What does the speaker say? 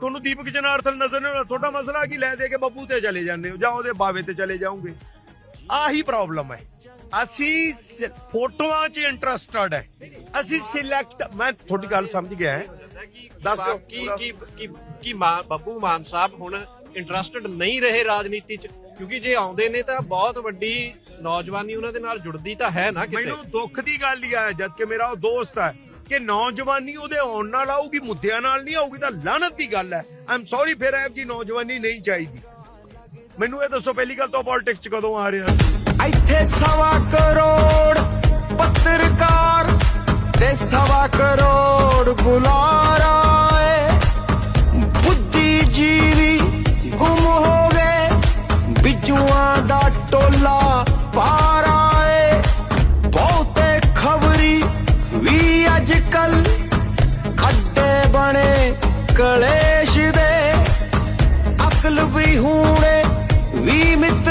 ਤੁਹਾਨੂੰ ਦੀਪਕ ਜਨਾਰਥਨ ਨਜ਼ਰ ਨਹੀਂ ਆਉਂਦਾ। ਤੁਹਾਡਾ ਮਸਲਾ ਕੀ? ਲੈ ਦੇ ਕੇ ਬੱਬੂ ਤੇ ਚਲੇ ਜਾਂਦੇ ਹੋ ਜਾਂ ਉਹਦੇ ਬਾਵੇ ਤੇ ਚਲੇ ਜਾਓਗੇ। ਆਹੀ ਪ੍ਰੋਬਲਮ ਹੈ। ਅਸੀਂ ਫੋਟੋਆਂ 'ਚ ਇੰਟਰਸਟਡ ਹੈ। ਅਸੀਂ ਸਿਲੈਕਟ ਮੈਂ ਤੁਹਾਡੀ ਗੱਲ ਸਮਝ ਗਿਆ ਹੈ। ਦੱਸ ਦਿਓ। ਕੀ ਕੀ ਕੀ ਕੀ ਬੱਬੂ ਮਾਨ ਸਾਹਿਬ ਹੁਣ ਇੰਟਰਸਟਡ ਨਹੀਂ ਰਹੇ ਰਾਜਨੀਤੀ 'ਚ। ਕਿਉਂਕਿ ਜੇ ਆਉਂਦੇ ਨੇ ਤਾਂ ਬਹੁਤ ਵੱਡੀ ਨੌਜਵਾਨੀ ਉਹਨਾਂ ਦੇ ਨਾਲ ਜੁੜਦੀ ਤਾਂ ਹੈ ਨਾ ਕਿਤੇ। ਮੈਨੂੰ ਦੁੱਖ ਦੀ ਗੱਲ ਹੀ ਆ ਜਦ ਕਿ ਮੇਰਾ ਉਹ ਦੋਸਤ ਹੈ। ਕਿ ਨੌਜਵਾਨੀ ਉਹਦੇ ਆਉਣ ਨਾਲ ਆਊਗੀ, ਮੁੱਦਿਆਂ ਨਾਲ ਨਹੀਂ ਆਊਗੀ, ਤਾਂ ਲਾਨਤ ਦੀ ਗੱਲ ਹੈ। ਆਮ ਸੌਰੀ ਫਿਰ ਐਬ ਜੀ, ਨੌਜਵਾਨੀ ਨਹੀਂ ਚਾਹੀਦੀ। ਮੈਨੂੰ ਇਹ ਦੱਸੋ, ਪਹਿਲੀ ਗੱਲ ਤਾਂ ਪੋਲਿਟਿਕਸ ਚ ਕਦੋਂ ਆ ਰਿਹਾ ਸੀ? ਇੱਥੇ ਸਵਾ ਕਰੋੜ ਪੱਤਰਕਾਰ ਤੇ ਸਵਾ ਕਰੋੜ ਕਲੇਸ਼ ਦੇ ਅਕਲ ਵੀ ਹੂਣੇ ਵੀ ਮਿੱਤਰੋ